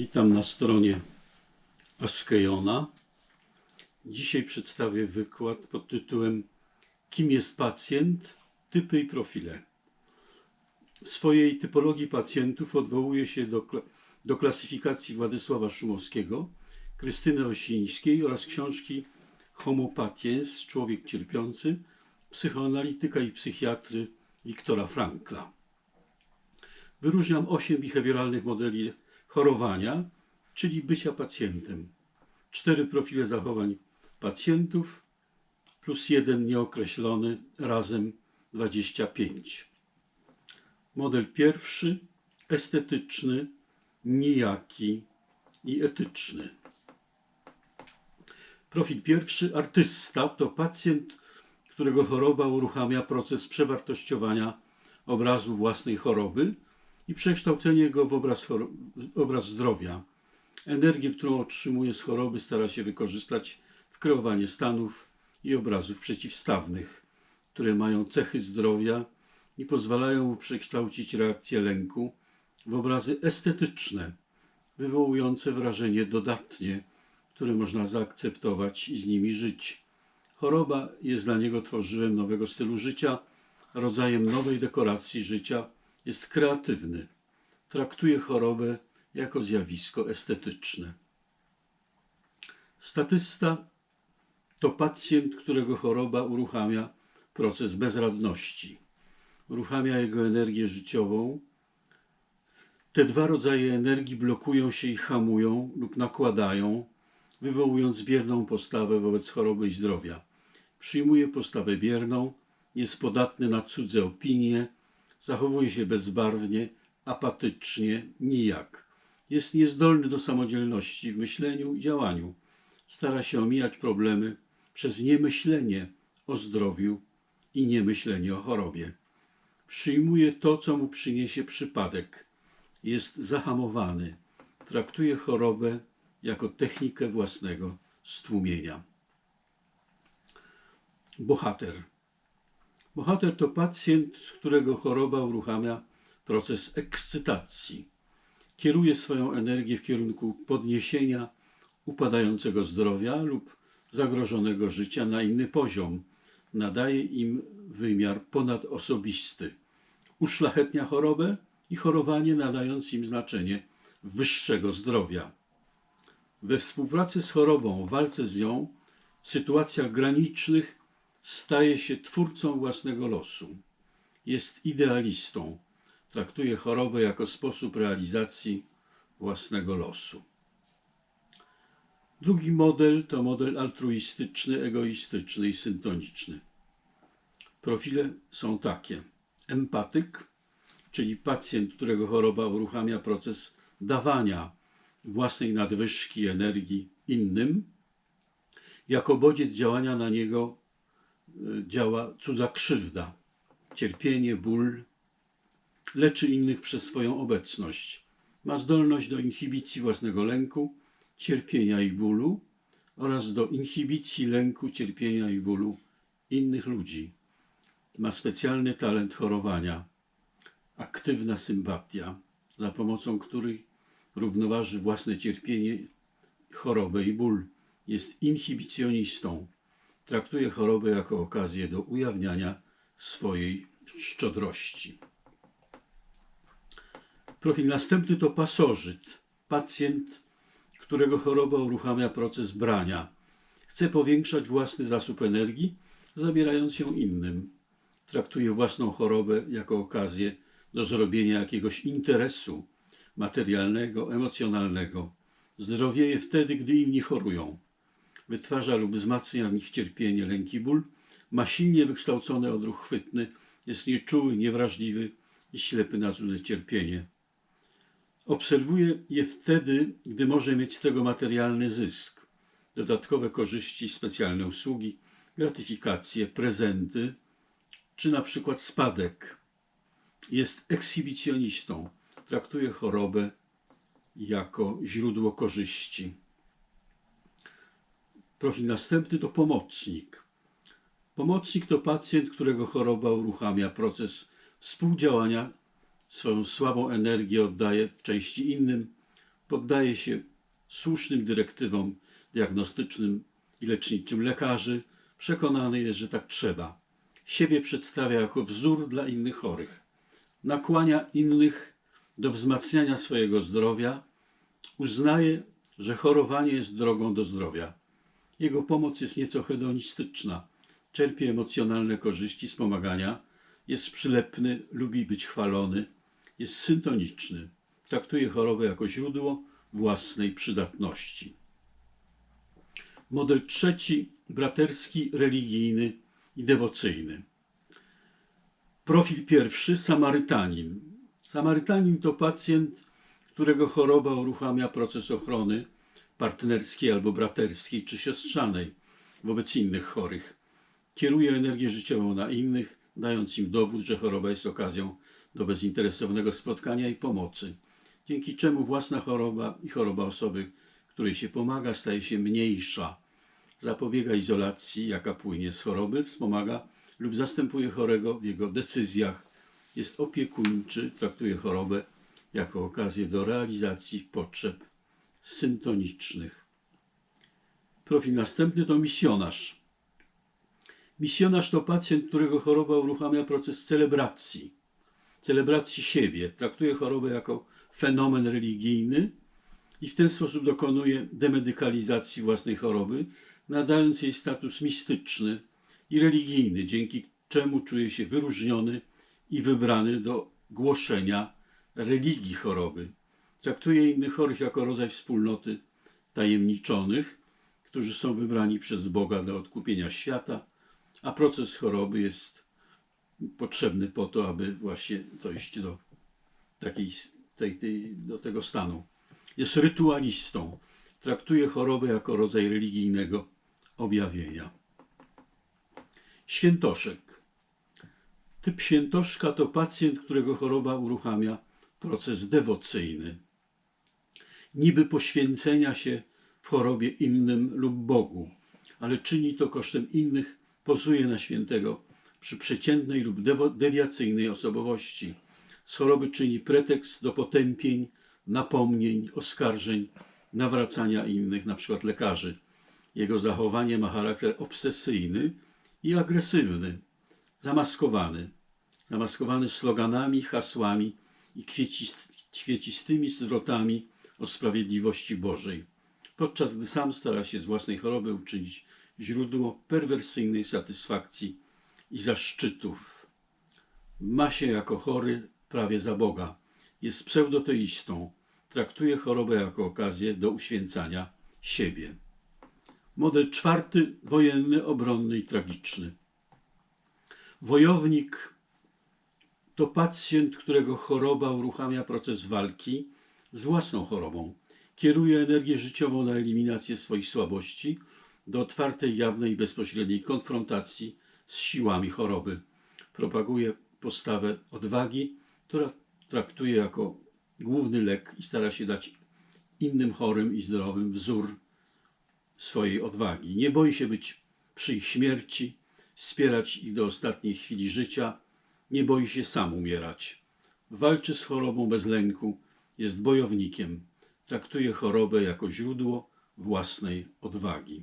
Witam na stronie Askejona. Dzisiaj przedstawię wykład pod tytułem Kim jest pacjent? Typy i profile. W swojej typologii pacjentów odwołuje się do, do klasyfikacji Władysława Szumowskiego, Krystyny Osińskiej oraz książki Homo patiens, Człowiek cierpiący, psychoanalityka i psychiatry Wiktora Frankla. Wyróżniam osiem behawioralnych modeli chorowania, czyli bycia pacjentem. Cztery profile zachowań pacjentów plus jeden nieokreślony, razem 25. Model pierwszy estetyczny, nijaki i etyczny. Profil pierwszy artysta to pacjent, którego choroba uruchamia proces przewartościowania obrazu własnej choroby i przekształcenie go w obraz, obraz zdrowia. Energię, którą otrzymuje z choroby, stara się wykorzystać w kreowanie stanów i obrazów przeciwstawnych, które mają cechy zdrowia i pozwalają mu przekształcić reakcję lęku w obrazy estetyczne, wywołujące wrażenie dodatnie, które można zaakceptować i z nimi żyć. Choroba jest dla niego tworzyłem nowego stylu życia, rodzajem nowej dekoracji życia, jest kreatywny. Traktuje chorobę jako zjawisko estetyczne. Statysta to pacjent, którego choroba uruchamia proces bezradności. Uruchamia jego energię życiową. Te dwa rodzaje energii blokują się i hamują lub nakładają, wywołując bierną postawę wobec choroby i zdrowia. Przyjmuje postawę bierną, jest podatny na cudze opinie, zachowuje się bezbarwnie, apatycznie, nijak. Jest niezdolny do samodzielności w myśleniu i działaniu. Stara się omijać problemy przez niemyślenie o zdrowiu i niemyślenie o chorobie. Przyjmuje to, co mu przyniesie przypadek. Jest zahamowany. Traktuje chorobę jako technikę własnego stłumienia. Bohater. Bohater to pacjent, którego choroba uruchamia proces ekscytacji. Kieruje swoją energię w kierunku podniesienia upadającego zdrowia lub zagrożonego życia na inny poziom. Nadaje im wymiar ponadosobisty. Uszlachetnia chorobę i chorowanie, nadając im znaczenie wyższego zdrowia. We współpracy z chorobą, walce z nią, w sytuacjach granicznych staje się twórcą własnego losu. Jest idealistą. Traktuje chorobę jako sposób realizacji własnego losu. Drugi model to model altruistyczny, egoistyczny i syntoniczny. Profile są takie: empatyk, czyli pacjent, którego choroba uruchamia proces dawania własnej nadwyżki energii innym, jako bodziec działania na niego działa cudza krzywda, cierpienie, ból, leczy innych przez swoją obecność. Ma zdolność do inhibicji własnego lęku, cierpienia i bólu oraz do inhibicji lęku, cierpienia i bólu innych ludzi. Ma specjalny talent chorowania, aktywna sympatia, za pomocą której równoważy własne cierpienie, chorobę i ból. Jest inhibicjonistą. Traktuje chorobę jako okazję do ujawniania swojej szczodrości. Profil następny to pasożyt, pacjent, którego choroba uruchamia proces brania. Chce powiększać własny zasób energii, zabierając ją innym. Traktuje własną chorobę jako okazję do zrobienia jakiegoś interesu materialnego, emocjonalnego. Zdrowieje wtedy, gdy inni chorują. Wytwarza lub wzmacnia w nich cierpienie, lęk i ból. Ma silnie wykształcony odruch chwytny, jest nieczuły, niewrażliwy i ślepy na cudze cierpienie. Obserwuje je wtedy, gdy może mieć z tego materialny zysk, dodatkowe korzyści, specjalne usługi, gratyfikacje, prezenty, czy na przykład spadek. Jest ekshibicjonistą, traktuje chorobę jako źródło korzyści. Profil następny to pomocnik. Pomocnik to pacjent, którego choroba uruchamia proces współdziałania, swoją słabą energię oddaje w części innym, poddaje się słusznym dyrektywom diagnostycznym i leczniczym lekarzy, przekonany jest, że tak trzeba. Siebie przedstawia jako wzór dla innych chorych. Nakłania innych do wzmacniania swojego zdrowia, uznaje, że chorowanie jest drogą do zdrowia. Jego pomoc jest nieco hedonistyczna. Czerpie emocjonalne korzyści z pomagania, jest przylepny, lubi być chwalony, jest syntoniczny. Traktuje chorobę jako źródło własnej przydatności. Model trzeci, braterski, religijny i dewocyjny. Profil pierwszy, Samarytanin. Samarytanin to pacjent, którego choroba uruchamia proces ochrony partnerskiej albo braterskiej czy siostrzanej wobec innych chorych. Kieruje energię życiową na innych, dając im dowód, że choroba jest okazją do bezinteresownego spotkania i pomocy, dzięki czemu własna choroba i choroba osoby, której się pomaga, staje się mniejsza. Zapobiega izolacji, jaka płynie z choroby, wspomaga lub zastępuje chorego w jego decyzjach, jest opiekuńczy, traktuje chorobę jako okazję do realizacji potrzeb syntonicznych. Profil następny to misjonarz. Misjonarz to pacjent, którego choroba uruchamia proces celebracji, celebracji siebie. Traktuje chorobę jako fenomen religijny i w ten sposób dokonuje demedykalizacji własnej choroby, nadając jej status mistyczny i religijny, dzięki czemu czuje się wyróżniony i wybrany do głoszenia religii choroby. Traktuje innych chorych jako rodzaj wspólnoty tajemniczonych, którzy są wybrani przez Boga do odkupienia świata, a proces choroby jest potrzebny po to, aby właśnie dojść do, takiej, tej, tej, do tego stanu. Jest rytualistą. Traktuje chorobę jako rodzaj religijnego objawienia. Świętoszek. Typ świętoszka to pacjent, którego choroba uruchamia proces dewocyjny. Niby poświęcenia się w chorobie innym lub Bogu, ale czyni to kosztem innych, pozuje na świętego przy przeciętnej lub dewiacyjnej osobowości. Z choroby czyni pretekst do potępień, napomnień, oskarżeń, nawracania innych, na przykład lekarzy. Jego zachowanie ma charakter obsesyjny i agresywny, zamaskowany, zamaskowany sloganami, hasłami i kwiecist, kwiecistymi zwrotami o sprawiedliwości Bożej, podczas gdy sam stara się z własnej choroby uczynić źródło perwersyjnej satysfakcji i zaszczytów. Ma się jako chory prawie za Boga. Jest pseudoteistą. Traktuje chorobę jako okazję do uświęcania siebie. Model czwarty, wojenny, obronny i tragiczny. Wojownik to pacjent, którego choroba uruchamia proces walki z własną chorobą. Kieruje energię życiową na eliminację swoich słabości, do otwartej, jawnej i bezpośredniej konfrontacji z siłami choroby. Propaguje postawę odwagi, która traktuje jako główny lek i stara się dać innym chorym i zdrowym wzór swojej odwagi. Nie boi się być przy ich śmierci, wspierać ich do ostatniej chwili życia, nie boi się sam umierać. Walczy z chorobą bez lęku, jest bojownikiem, traktuje chorobę jako źródło własnej odwagi.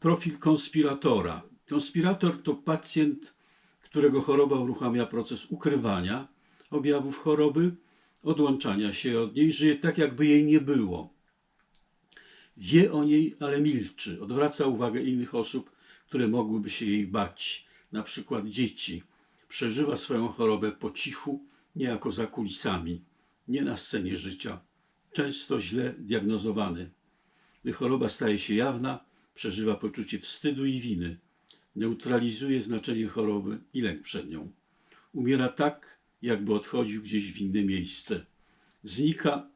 Profil konspiratora. Konspirator to pacjent, którego choroba uruchamia proces ukrywania objawów choroby, odłączania się od niej, żyje tak, jakby jej nie było. Wie o niej, ale milczy, odwraca uwagę innych osób, które mogłyby się jej bać, na przykład dzieci. Przeżywa swoją chorobę po cichu, niejako za kulisami, nie na scenie życia, często źle diagnozowany. Gdy choroba staje się jawna, przeżywa poczucie wstydu i winy, neutralizuje znaczenie choroby i lęk przed nią. Umiera tak, jakby odchodził gdzieś w inne miejsce. Znika,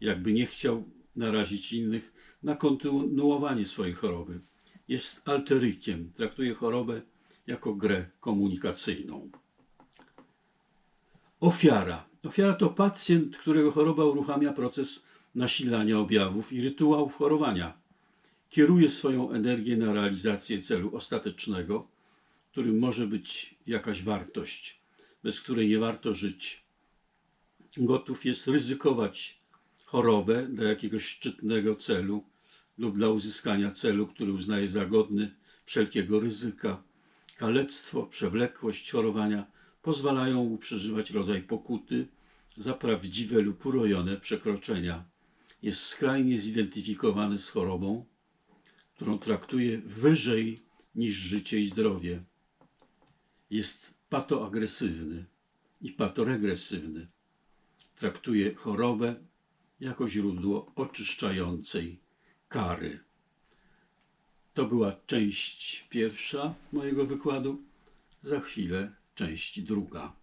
jakby nie chciał narazić innych na kontynuowanie swojej choroby. Jest alterykiem, traktuje chorobę jako grę komunikacyjną. Ofiara. Ofiara to pacjent, którego choroba uruchamia proces nasilania objawów i rytuałów chorowania. Kieruje swoją energię na realizację celu ostatecznego, którym może być jakaś wartość, bez której nie warto żyć. Gotów jest ryzykować chorobę dla jakiegoś szczytnego celu lub dla uzyskania celu, który uznaje za godny wszelkiego ryzyka. Kalectwo, przewlekłość chorowania pozwalają mu przeżywać rodzaj pokuty za prawdziwe lub urojone przekroczenia. Jest skrajnie zidentyfikowany z chorobą, którą traktuje wyżej niż życie i zdrowie. Jest patoagresywny i patoregresywny. Traktuje chorobę jako źródło oczyszczającej kary. To była część pierwsza mojego wykładu. Za chwilę część druga.